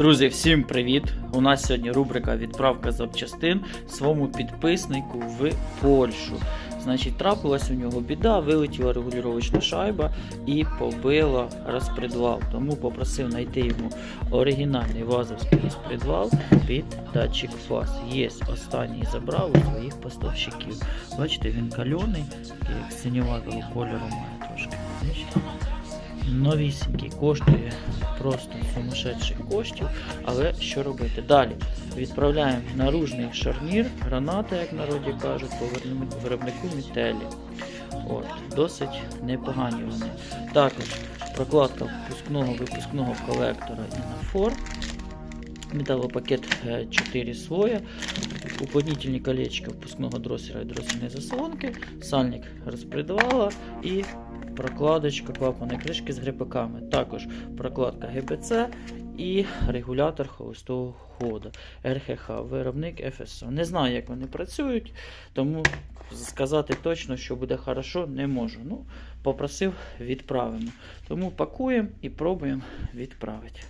Друзі, всім привіт! У нас сьогодні рубрика Відправка запчастин своєму підписнику в Польщу. Значить, трапилась у нього біда, вилетіла регулювачна шайба і побила розпредвал. Тому попросив знайти йому оригінальний вазовський розпредвал під датчик фаз. Є останній забрав у своїх поставщиків. Бачите, він кальоний, такий як синюватого кольору має трошки. Новісінький, коштує просто сумасшедших коштів. Але що робити? Далі відправляємо наружний шарнір, граната, як народі кажуть, по виробнику- Мітелі. От, досить непогані вони. Також прокладка впускного випускного колектора Інафор. Металопакет 4 слоя, уплотнительні колечки впускного дросера і дросельної заслонки, сальник розпредвала і прокладочка клапаної кришки з грибаками. Також прокладка ГБЦ і регулятор холостого ходу. РХХ, виробник ФСО. Не знаю, як вони працюють, тому сказати точно, що буде хорошо, не можу. Ну, попросив, відправимо. Тому пакуємо і пробуємо відправити.